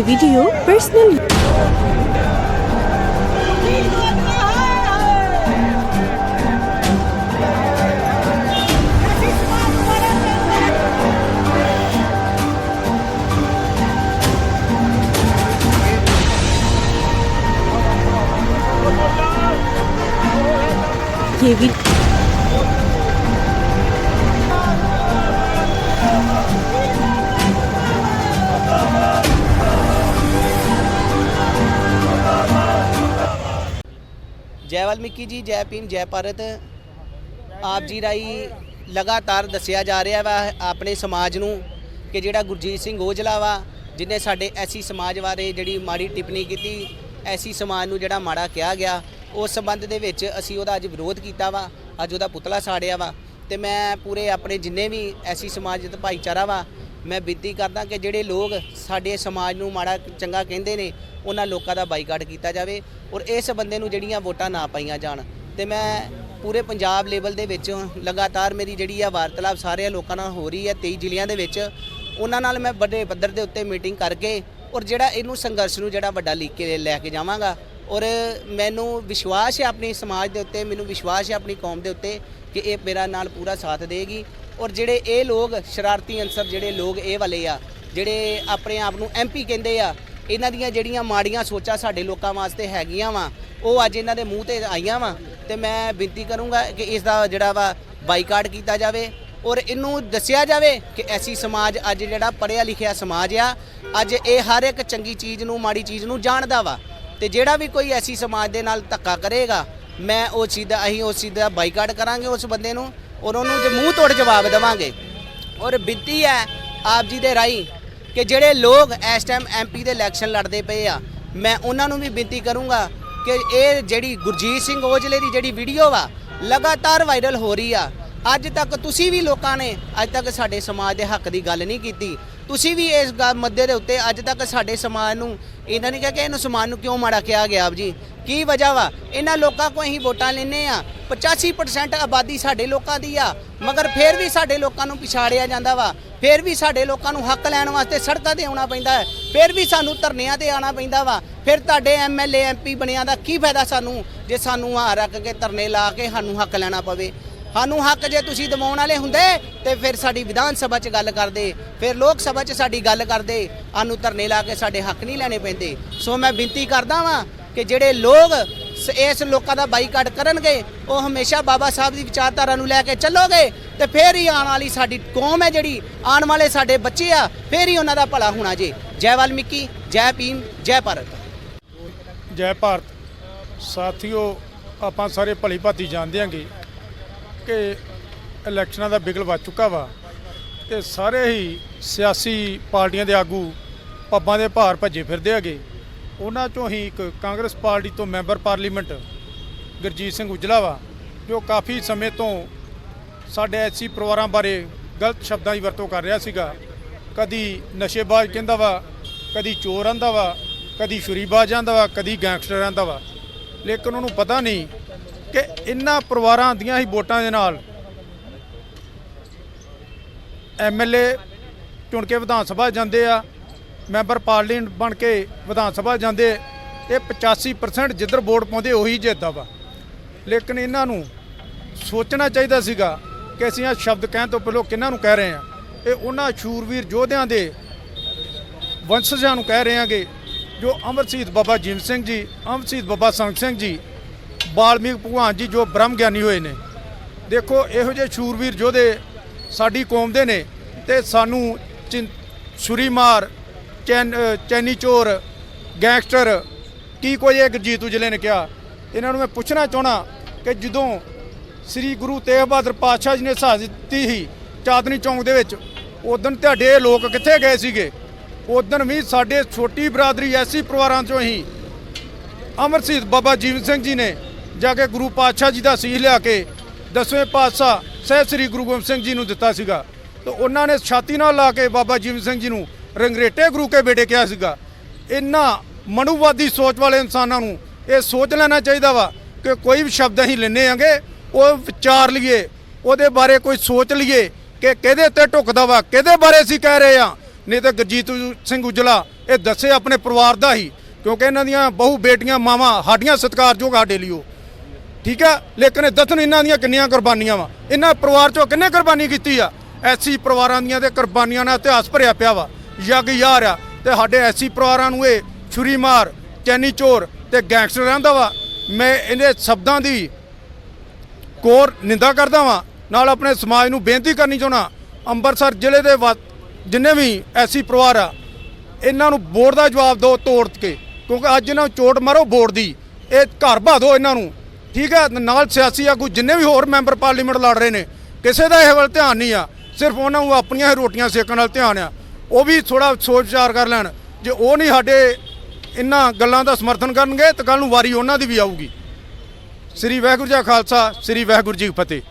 ये video personal ये we Valmiki ji, ਜੈ ਭੀਮ, ਜੈ ਭਾਰਤ। ਆਪ ਜੀ ਰਾਈ ਲਗਾਤਾਰ ਦੱਸਿਆ ਜਾ ਰਿਹਾ ਵਾ ਆਪਣੇ ਸਮਾਜ ਨੂੰ ਕਿ ਜਿਹੜਾ ਗੁਰਜੀਤ ਸਿੰਘ ਔਜਲਾ ਵਾ ਜਿਨੇ ਸਾਡੇ ਐਸੀ ਸਮਾਜ ਬਾਰੇ ਜਿਹੜੀ ਮਾੜੀ ਟਿੱਪਣੀ ਕੀਤੀ, ਐਸੀ ਸਮਾਜ ਨੂੰ ਜਿਹੜਾ ਮਾੜਾ ਕਿਹਾ ਗਿਆ, ਉਸ ਸੰਬੰਧ ਦੇ ਵਿੱਚ ਅਸੀਂ ਉਹਦਾ ਅੱਜ ਵਿਰੋਧ ਕੀਤਾ ਵਾ, ਅੱਜ ਉਹਦਾ ਪੁਤਲਾ ਸਾੜਿਆ ਵਾ। ਤੇ ਮੈਂ ਪੂਰੇ ਆਪਣੇ ਜਿੰਨੇ ਵੀ ਐਸੀ ਸਮਾਜ ਦਾ ਭਾਈਚਾਰਾ ਵਾ ਮੈਂ ਬੇਨਤੀ ਕਰਦਾ ਕਿ ਜਿਹੜੇ ਲੋਕ ਸਾਡੇ ਸਮਾਜ ਨੂੰ ਮਾੜਾ ਚੰਗਾ ਕਹਿੰਦੇ ਨੇ, ਉਹਨਾਂ ਲੋਕਾਂ ਦਾ ਬਾਈਕਾਟ ਕੀਤਾ ਜਾਵੇ ਔਰ ਇਸ ਬੰਦੇ ਨੂੰ ਜਿਹੜੀਆਂ ਵੋਟਾਂ ਨਾ ਪਾਈਆਂ ਜਾਣ। ਤੇ ਮੈਂ ਪੂਰੇ ਪੰਜਾਬ ਲੈਵਲ ਦੇ ਵਿੱਚ ਲਗਾਤਾਰ ਮੇਰੀ ਜਿਹੜੀ ਆ ਵਾਰਤਾਲਾਪ ਸਾਰੇ ਲੋਕਾਂ ਨਾਲ ਹੋ ਰਹੀ ਹੈ 23 ਜ਼ਿਲ੍ਹਿਆਂ ਦੇ ਵਿੱਚ। ਉਹਨਾਂ ਨਾਲ ਮੈਂ ਵੱਡੇ ਪੱਧਰ ਦੇ ਉੱਤੇ ਮੀਟਿੰਗ ਕਰਕੇ ਔਰ ਜਿਹੜਾ ਇਹਨੂੰ ਸੰਘਰਸ਼ ਨੂੰ ਜਿਹੜਾ ਵੱਡਾ ਲੀਕ ਕੇ ਲੈ ਕੇ ਜਾਵਾਂਗਾ। ਔਰ ਮੈਨੂੰ ਵਿਸ਼ਵਾਸ ਹੈ ਆਪਣੇ ਸਮਾਜ ਦੇ ਉੱਤੇ, ਮੈਨੂੰ ਵਿਸ਼ਵਾਸ ਹੈ ਆਪਣੀ ਕੌਮ ਦੇ ਉੱਤੇ ਕਿ ਇਹ ਮੇਰਾ ਨਾਲ ਪੂਰਾ ਸਾਥ ਦੇਗੀ। ਔਰ ਜਿਹੜੇ ਇਹ ਲੋਕ ਸ਼ਰਾਰਤੀ ਅਨਸਰ ਜਿਹੜੇ ਲੋਕ ਇਹ ਵਾਲੇ ਆ, ਜਿਹੜੇ ਆਪਣੇ ਆਪ ਨੂੰ ਐਮਪੀ ਕਹਿੰਦੇ ਆ, ਇਹਨਾਂ ਦੀਆਂ ਜਿਹੜੀਆਂ ਮਾੜੀਆਂ ਸੋਚਾਂ ਸਾਡੇ ਲੋਕਾਂ ਵਾਸਤੇ ਹੈਗੀਆਂ ਵਾ, ਉਹ ਅੱਜ ਇਹਨਾਂ ਦੇ ਮੂੰਹ ਤੇ ਆਈਆਂ ਵਾ ਤੇ ਮੈਂ ਬੇਨਤੀ ਕਰੂੰਗਾ ਕਿ ਇਸ ਦਾ ਜਿਹੜਾ ਵਾ ਬਾਈਕਾਟ ਕੀਤਾ ਜਾਵੇ ਔਰ ਇਹਨੂੰ ਦੱਸਿਆ ਜਾਵੇ ਕਿ ਐਸੀ ਸਮਾਜ ਅੱਜ ਜਿਹੜਾ ਪੜ੍ਹਿਆ ਲਿਖਿਆ ਸਮਾਜ ਆ, ਅੱਜ ਇਹ ਹਰ ਇੱਕ ਚੰਗੀ ਚੀਜ਼ ਨੂੰ, ਮਾੜੀ ਚੀਜ਼ ਨੂੰ ਜਾਣਦਾ ਵਾ ਤੇ ਜਿਹੜਾ ਵੀ ਕੋਈ ਐਸੀ ਸਮਾਜ ਦੇ ਨਾਲ ਧੱਕਾ ਕਰੇਗਾ, ਮੈਂ ਉਹ ਚੀਜ਼ ਦਾ ਅਸੀਂ ਉਸ ਚੀਜ਼ ਦਾ ਬਾਈਕਾਟ ਕਰਾਂਗੇ ਉਸ ਬੰਦੇ ਨੂੰ ਔਰ ਉਹਨੂੰ ਜੇ ਮੂੰਹ ਤੋੜ ਜਵਾਬ ਦੇਵਾਂਗੇ। ਔਰ ਬਿੱਤੀ ਹੈ ਆਪ ਜੀ ਦੇ ਰਾਹੀਂ ਕਿ ਜਿਹੜੇ ਲੋਕ ਇਸ ਟਾਈਮ ਐਮਪੀ ਦੇ ਇਲੈਕਸ਼ਨ ਲੜਦੇ ਪਏ ਆ, ਮੈਂ ਉਹਨਾਂ ਨੂੰ ਵੀ ਬੇਨਤੀ ਕਰੂੰਗਾ ਕਿ ਇਹ ਜਿਹੜੀ ਗੁਰਜੀਤ ਸਿੰਘ ਔਜਲੇ ਦੀ ਜਿਹੜੀ ਵੀਡੀਓ ਵਾ, ਲਗਾਤਾਰ ਵਾਇਰਲ ਹੋ ਰਹੀ ਆ। ਅੱਜ ਤੱਕ ਤੁਸੀਂ ਵੀ ਲੋਕਾਂ ਨੇ ਅੱਜ ਤੱਕ ਸਾਡੇ ਸਮਾਜ ਦੇ ਹੱਕ ਦੀ ਗੱਲ ਨਹੀਂ ਕੀਤੀ। ਤੁਸੀਂ ਵੀ ਇਸ ਗੱਲ ਮੱਦੇ ਦੇ ਉੱਤੇ ਅੱਜ ਤੱਕ ਸਾਡੇ ਸਮਾਜ ਨੂੰ ਇਹਨਾਂ ਨਹੀਂ ਕਿਹਾ ਕਿ ਇਹਨੂੰ ਸਮਾਜ ਨੂੰ ਕਿਉਂ ਮਾੜਾ ਕਿਹਾ ਗਿਆ ਆਪ ਜੀ? ਕੀ ਵਜ੍ਹਾ ਵਾ? ਇਹਨਾਂ ਲੋਕਾਂ ਕੋਲ ਅਸੀਂ ਵੋਟਾਂ ਲੈਨੇ ਆ 85% ਆਬਾਦੀ ਸਾਡੇ ਲੋਕਾਂ ਦੀ ਆ। ਮਗਰ ਫਿਰ ਵੀ ਸਾਡੇ ਲੋਕਾਂ ਨੂੰ ਪਿਛਾੜਿਆ ਜਾਂਦਾ ਵਾ। ਫਿਰ ਵੀ ਸਾਡੇ ਲੋਕਾਂ ਨੂੰ ਹੱਕ ਲੈਣ ਵਾਸਤੇ ਸੜਕਾਂ ਤੇ ਆਉਣਾ ਪੈਂਦਾ ਹੈ। ਫਿਰ ਵੀ ਸਾਨੂੰ ਧਰਨਿਆਂ ਤੇ ਆਉਣਾ ਪੈਂਦਾ ਵਾ। ਫਿਰ ਤੁਹਾਡੇ ਐਮਐਲਏ ਐਮਪੀ ਬਣਿਆਂ ਦਾ ਕੀ ਫਾਇਦਾ ਸਾਨੂੰ? ਜੇ ਸਾਨੂੰ ਆ ਰੱਖ ਕੇ ਧਰਨੇ ਲਾ ਕੇ ਸਾਨੂੰ ਹੱਕ ਲੈਣਾ ਪਵੇ। ਸਾਨੂੰ ਹੱਕ ਜੇ ਤੁਸੀਂ ਦਿਵਾਉਣ ਵਾਲੇ ਹੁੰਦੇ ਤੇ ਫਿਰ ਸਾਡੀ ਵਿਧਾਨ ਸਭਾ 'ਚ ਗੱਲ ਕਰਦੇ, ਫਿਰ ਲੋਕ ਸਭਾ 'ਚ ਸਾਡੀ ਗੱਲ ਕਰਦੇ, ਸਾਨੂੰ ਧਰਨੇ ਲਾ ਕੇ ਸਾਡੇ ਹੱਕ ਨਹੀਂ ਲੈਣੇ ਪੈਂਦੇ। ਸੋ ਮੈਂ ਬੇਨਤੀ ਕਰਦਾ ਵਾਂ ਕਿ ਜਿਹੜੇ ਲੋਕ ਇਸ ਲੋਕਾਂ ਦਾ ਬਾਈਕਾਟ ਕਰਨਗੇ, ਉਹ ਹਮੇਸ਼ਾ ਬਾਬਾ ਸਾਹਿਬ ਦੀ ਵਿਚਾਰਧਾਰਾ ਨੂੰ ਲੈ ਕੇ ਚੱਲੋਗੇ ਤੇ ਫੇਰ ਹੀ ਆਉਣ ਵਾਲੀ ਸਾਡੀ ਕੌਮ ਹੈ ਜਿਹੜੀ, ਆਉਣ ਵਾਲੇ ਸਾਡੇ ਬੱਚੇ ਆ, ਫੇਰ ਹੀ ਉਹਨਾਂ ਦਾ ਭਲਾ ਹੋਣਾ ਜੀ। ਜੈ ਵਾਲਮੀਕੀ, ਜੈ ਭੀਮ, ਜੈ ਭਾਰਤ। ਜੈ ਭਾਰਤ। ਸਾਥੀਓ, ਆਪਾਂ ਸਾਰੇ ਭਲੀ ਭਾਤੀ ਜਾਣਦੇ ਹਾਂਗੇ। ਕਿ ਇਲੈਕਸ਼ਨਾਂ ਦਾ ਬਿਗਲ ਵੱਜ ਚੁੱਕਾ ਵਾ ਤੇ ਸਾਰੇ ਹੀ ਸਿਆਸੀ ਪਾਰਟੀਆਂ ਦੇ ਆਗੂ ਪੱਬਾਂ ਦੇ ਭਾਰ ਭੱਜੇ ਫਿਰਦੇ ਹੈਗੇ। ਉਹਨਾਂ ਚੋਂ ਹੀ ਇੱਕ ਕਾਂਗਰਸ ਪਾਰਟੀ ਤੋਂ ਮੈਂਬਰ ਪਾਰਲੀਮੈਂਟ ਗੁਰਜੀਤ ਸਿੰਘ ਉਜਲਾ ਵਾ, ਜੋ ਕਾਫੀ ਸਮੇਂ ਤੋਂ ਸਾਡੇ ਐਸੀ ਪਰਿਵਾਰਾਂ ਬਾਰੇ ਗਲਤ ਸ਼ਬਦਾਂ ਦੀ ਵਰਤੋਂ ਕਰ ਰਿਹਾ ਸੀਗਾ। ਕਦੀ ਨਸ਼ੇਬਾਜ਼ ਕਹਿੰਦਾ ਵਾ, ਕਦੀ ਚੋਰ ਆਂਦਾ ਵਾ, ਕਦੀ ਸ਼ੁਰੀਬਾਜ਼ ਆਂਦਾ ਵਾ, ਕਦੀ ਗੈਂਗਸਟਰ ਆਂਦਾ ਵਾ। ਲੇਕਿਨ ਉਹਨੂੰ ਪਤਾ ਨਹੀਂ ਕਿ ਇਨ੍ਹਾਂ ਪਰਿਵਾਰਾਂ ਦੀਆਂ ਹੀ ਵੋਟਾਂ ਦੇ ਨਾਲ। ਐਮਐਲਏ ਚੁਣ ਕੇ ਵਿਧਾਨ ਸਭਾ ਜਾਂਦੇ ਆ, ਮੈਂਬਰ ਪਾਰਲੀਮੈਂਟ ਬਣ ਕੇ ਵਿਧਾਨ ਸਭਾ ਜਾਂਦੇ, ਇਹ 85% ਜਿੱਧਰ ਵੋਟ ਪਾਉਂਦੇ ਉਹੀ ਜਿੱਤਦਾ ਵਾ। ਲੇਕਿਨ ਇਹਨਾਂ ਨੂੰ ਸੋਚਣਾ ਚਾਹੀਦਾ ਸੀਗਾ ਕਿ ਅਸੀਂ ਇਹ ਸ਼ਬਦ ਕਹਿਣ ਤੋਂ ਪਹਿਲਾਂ ਕਿਹਨਾਂ ਨੂੰ ਕਹਿ ਰਹੇ ਹਾਂ ਇਹ ਉਹਨਾਂ ਸ਼ੂਰਵੀਰ ਯੋਧਿਆਂ ਦੇ ਵੰਸ਼ਜਾਂ ਨੂੰ ਕਹਿ ਰਹੇ ਹਾਂਗੇ ਜੋ ਅਮਰ ਬਾਬਾ ਜੀਮ ਸਿੰਘ ਜੀ ਅਮਰਸੀਤ ਬਾਬਾ ਸੰਗ ਸਿੰਘ ਜੀ ਬਾਲਮੀਕ ਭਗਵਾਨ ਜੀ ਜੋ ਬ੍ਰਹਮ ਗਿਆਨੀ ਹੋਏ ਨੇ। ਦੇਖੋ ਇਹੋ ਜਿਹੇ ਸ਼ੂਰਵੀਰ ਯੋਧੇ ਸਾਡੀ ਕੌਮ ਦੇ ਨੇ ਤੇ ਸਾਨੂੰ ਚਿੰ- ਛੁਰੀ ਮਾਰ ਚੈਨ ਅ, ਚੈਨੀ ਚੋਰ ਗੈਂਗਸਟਰ ਕੀ ਕੋਈ ਇੱਕ ਜੀਤੂ ਜ਼ਿਲ੍ਹੇ ਨੇ ਕਿਹਾ? ਇਹਨਾਂ ਨੂੰ ਮੈਂ ਪੁੱਛਣਾ ਚਾਹਣਾ ਕਿ ਜਦੋਂ ਸ੍ਰੀ ਗੁਰੂ ਤੇਗ ਬਹਾਦਰ ਪਾਤਸ਼ਾਹ ਜੀ ਨੇ ਸ਼ਹਾਦਤ ਦਿੱਤੀ ਸੀ ਚਾਦਨੀ ਚੌਂਕ ਦੇ ਵਿੱਚ ਉਦੋਂ ਤੁਹਾਡੇ ਲੋਕ ਕਿੱਥੇ ਗਏ ਸੀਗੇ? ਉਦੋਂ ਵੀ ਸਾਡੇ ਛੋਟੀ ਬਰਾਦਰੀ ਐਸੀ ਪਰਿਵਾਰਾਂ ਚੋਂ ਹੀ ਅਮਰ ਸ਼ਹੀਦ ਬਾਬਾ ਜੀਵਨ ਸਿੰਘ ਜੀ ਨੇ ਜਾ ਕੇ ਗੁਰੂ ਪਾਤਸ਼ਾਹ ਜੀ ਦਾ ਸੀਸ ਲਿਆ ਕੇ ਦਸਵੇਂ ਪਾਤਸ਼ਾਹ ਸਹਿਬ ਸ੍ਰੀ ਗੁਰੂ ਗੋਬਿੰਦ ਸਿੰਘ ਜੀ ਨੂੰ ਦਿੱਤਾ ਸੀਗਾ। ਤੇ ਉਹਨਾਂ ਨੇ ਛਾਤੀ ਨਾਲ ਲਾ ਕੇ ਬਾਬਾ ਜੀਵਨ ਸਿੰਘ ਜੀ ਨੂੰ ਰੰਗਰੇਟੇ ਗੁਰੂ ਕੇ ਬੇਟੇ ਕਿਹਾ ਸੀਗਾ। ਇਹਨਾਂ ਮਨੁਵਾਦੀ ਸੋਚ ਵਾਲੇ ਇਨਸਾਨਾਂ ਨੂੰ ਇਹ ਸੋਚ ਲੈਣਾ ਚਾਹੀਦਾ ਵਾ ਕਿ ਕੋਈ ਵੀ ਸ਼ਬਦ ਅਸੀਂ ਲੈਨੇ ਆਂਗੇ ਉਹ ਵਿਚਾਰ ਲਈਏ, ਉਹਦੇ ਬਾਰੇ ਕੋਈ ਸੋਚ ਲਈਏ ਕਿ ਕਿਹਦੇ ਤੇ ਢੁਕਦਾ ਵਾ, ਕਿਹਦੇ ਬਾਰੇ ਅਸੀਂ ਕਹਿ ਰਹੇ ਆ ਨਹੀਂ ਤਾਂ ਗੁਰਜੀਤ ਸਿੰਘ ਉਜਲਾ, ਇਹ ਦੱਸੇ ਆਪਣੇ ਪਰਿਵਾਰ ਦਾ ਹੀ, ਕਿਉਂਕਿ ਇਹਨਾਂ ਦੀਆਂ ਬਹੁ ਬੇਟੀਆਂ, ਮਾਵਾਂ, ਸਾਡੀਆਂ ਸਤਿਕਾਰਯੋਗ ਸਾਡੇ ਲਈ ਉਹ ਠੀਕ ਹੈ? ਲੇਕਿਨ ਇਹ ਦੱਸਣ ਇਹਨਾਂ ਦੀਆਂ ਕਿੰਨੀਆਂ ਕੁਰਬਾਨੀਆਂ ਵਾ? ਇਹਨਾਂ ਪਰਿਵਾਰ ਚੋਂ ਕਿੰਨੇ ਕੁਰਬਾਨੀ ਕੀਤੀ ਆ? ਐਸੀ ਪਰਿਵਾਰਾਂ ਦੀਆਂ ਤੇ ਕੁਰਬਾਨੀਆਂ ਨਾਲ ਇਤਿਹਾਸ ਭਰਿਆ ਪਿਆ ਵਾ। ਯੱਗ ਯਾਰ ਆ ਤੇ ਸਾਡੇ ਐਸੀ ਪਰਿਵਾਰਾਂ ਨੂੰ ਇਹ ਛੁਰੀ ਮਾਰ, ਚੈਨੀ ਚੋਰ ਤੇ ਗੈਂਗਸਟਰ ਰਹਿੰਦਾ ਵਾ। ਮੈਂ ਇਹਦੇ ਸ਼ਬਦਾਂ ਦੀ ਕੋਰ ਨਿੰਦਾ ਕਰਦਾ ਵਾਂ। ਨਾਲ ਆਪਣੇ ਸਮਾਜ ਨੂੰ ਬੇਨਤੀ ਕਰਨੀ ਚਾਹੁੰਦਾ ਅੰਮ੍ਰਿਤਸਰ ਜ਼ਿਲ੍ਹੇ ਦੇ ਵਾ- ਜਿੰਨੇ ਵੀ ਐਸੀ ਪਰਿਵਾਰ ਆ, ਇਹਨਾਂ ਨੂੰ ਬੋਰਡ ਦਾ ਜਵਾਬ ਦਿਓ ਤੋੜ ਕੇ। ਕਿਉਂਕਿ ਅੱਜ ਇਹਨਾਂ ਨੂੰ ਚੋਟ ਮਾਰੋ ਬੋਰਡ ਦੀ। ਇਹ ਘਰ ਭਾ ਦਿਓ ਇਹਨਾਂ ਨੂੰ। ਠੀਕ ਹੈ, ਨਾਲ ਸਿਆਸੀ ਆਗੂ ਜਿੰਨੇ ਵੀ ਹੋਰ ਮੈਂਬਰ ਪਾਰਲੀਮੈਂਟ ਲੜ ਰਹੇ ਨੇ, ਕਿਸੇ ਦਾ ਇਹ ਵੱਲ ਧਿਆਨ ਨਹੀਂ ਆ। ਸਿਰਫ ਉਹਨਾਂ ਨੂੰ ਆਪਣੀਆਂ ਹੀ ਰੋਟੀਆਂ ਸੇਕਣ ਵੱਲ ਧਿਆਨ ਆ। ਉਹ ਵੀ ਥੋੜਾ ਸੋਚ ਵਿਚਾਰ ਕਰ ਲੈਣ। ਜੇ ਉਹ ਨਹੀਂ ਸਾਡੇ ਇਹਨਾਂ ਗੱਲਾਂ ਦਾ ਸਮਰਥਨ ਕਰਨਗੇ, ਤਾਂ ਕੱਲ ਨੂੰ ਵਾਰੀ ਉਹਨਾਂ ਦੀ ਵੀ ਆਊਗੀ। ਸ੍ਰੀ ਵਾਹਿਗੁਰੂ ਜੀ ਖਾਲਸਾ, ਸ੍ਰੀ ਵਾਹਿਗੁਰੂ ਜੀ ਕੀ ਫਤਿਹ।